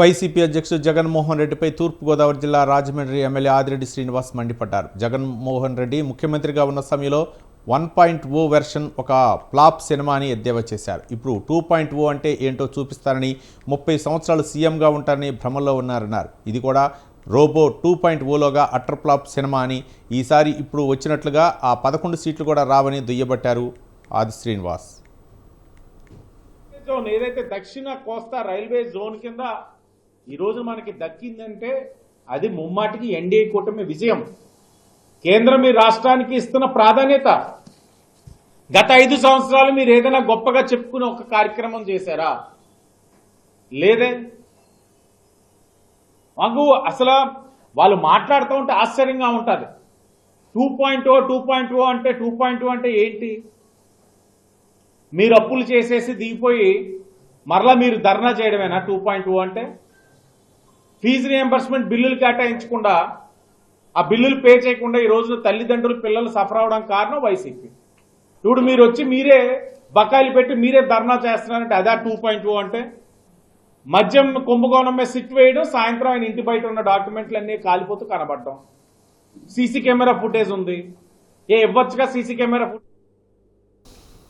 YCP అధ్యక్షుడు జగన్మోహన్ రెడ్డిపై తూర్పుగోదావరి జిల్లా రాజమండ్రి ఎమ్మెల్యే ఆదిరెడ్డి శ్రీనివాస్ మండిపడ్డారు. జగన్మోహన్ రెడ్డి ముఖ్యమంత్రిగా ఉన్న సమయంలో వన్ పాయింట్ ఓ వెర్షన్ ఒక ఫ్లాప్ సినిమా అని ఎద్దేవా చేశారు. ఇప్పుడు టూ పాయింట్ ఓ అంటే ఏంటో చూపిస్తారని ముప్పై సంవత్సరాలు సీఎంగా ఉంటారని భ్రమలో ఉన్నారన్నారు. ఇది కూడా రోబో టూ పాయింట్ ఓలోగా అటర్ ఫ్లాప్ సినిమా అని ఈసారి ఇప్పుడు వచ్చినట్లుగా ఆ పదకొండు సీట్లు కూడా రావని దుయ్యబట్టారు ఆది శ్రీనివాస్. జోన్ ఏదైతే దక్షిణ కోస్తా రైల్వే జోన్ కింద ఈరోజు మనకి దక్కిందంటే అది ముమ్మాటికి ఎన్డీఏ కూటమి విజయం. కేంద్రం ఈ రాష్ట్రానికి ఇస్తున్న ప్రాధాన్యత. గత ఐదు సంవత్సరాలు మీరు ఏదైనా గొప్పగా చెప్పుకుని ఒక కార్యక్రమం చేశారా? లేదే. మాకు అసలు వాళ్ళు మాట్లాడుతూ ఉంటే ఆశ్చర్యంగా ఉంటుంది. Two point O two point O అంటే టూ పాయింట్ ఓ అంటే ఏంటి? మీరు అప్పులు చేసేసి దిగిపోయి మరలా మీరు ధర్నా చేయడమేనా టూ పాయింట్ టూ అంటే? ఫీజు రియంబర్స్మెంట్ బిల్లులు కేటాయించకుండా ఆ బిల్లులు పే చేయకుండా ఈ రోజున తల్లిదండ్రులు పిల్లలు సఫర్ అవడం కారణం వైసీపీ. ఇప్పుడు మీరు వచ్చి మీరే బకాయిలు పెట్టి మీరే ధర్నా చేస్తున్నారంటే అదా టూ పాయింట్ టూ అంటే మద్యం కుంభకోణం మీద సిట్ వేయడం సాయంత్రం ఆయన ఇంటి బయట ఉన్న డాక్యుమెంట్లు అన్నీ కాలిపోతూ కనబడటం సీసీ కెమెరా ఫుటేజ్ ఉంది. ఏ ఇవ్వచ్చుగా సీసీ కెమెరా ఫుటేజ్